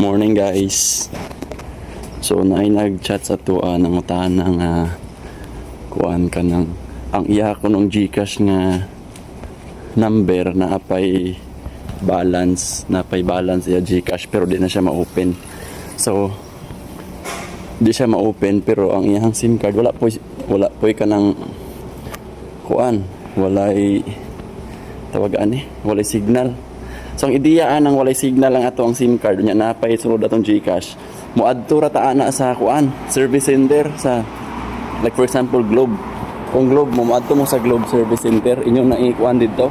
Morning guys. So naay nag-chat sa tuwa ng utahan ng uh, kuan ka ng ang iya ko ng GCash nga number na apay balance na apay balance iya GCash pero di na siya ma-open. So di siya ma-open pero ang iyang SIM card wala po wala po ka ng kuan walay tawagan eh walay signal so ang ideyaan ng walay signal lang ato ang SIM card. Nya napay sulod atong GCash. Moadto ra ta ana sa kuan service center sa like for example Globe. Kung Globe mo moadto mo sa Globe service center inyo na ikuan dito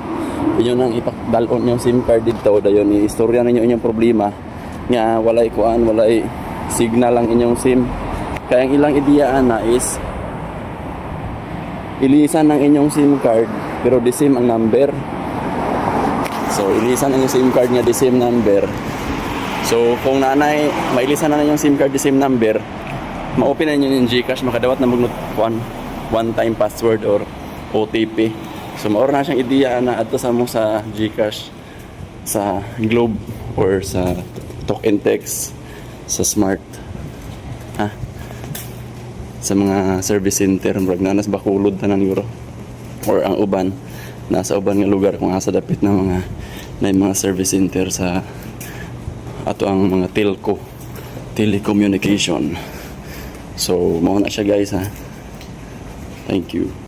inyo nang ipakdalon yung SIM card dito dayon istorya ninyo inyong problema. Nga walay kuan walay signal ang inyong SIM. Kaya ang ilang ideyaan na is ilisan ng inyong SIM card pero the same ang number so ilisan ang inyong SIM card nga the same number. So kung nanay mailisan na na yung SIM card the same number ma-open na yung Gcash makadawat na magnot one, one time password or OTP so maura na siyang ideya na adto sa mo sa Gcash sa Globe or sa Token Text sa Smart ha? Sa mga service center murag na nas bakulod tanan euro or ang uban nasa uban nga lugar kung asa dapit na mga na mga service center sa ato ang mga telco telecommunication. So mao na siya guys ha. Thank you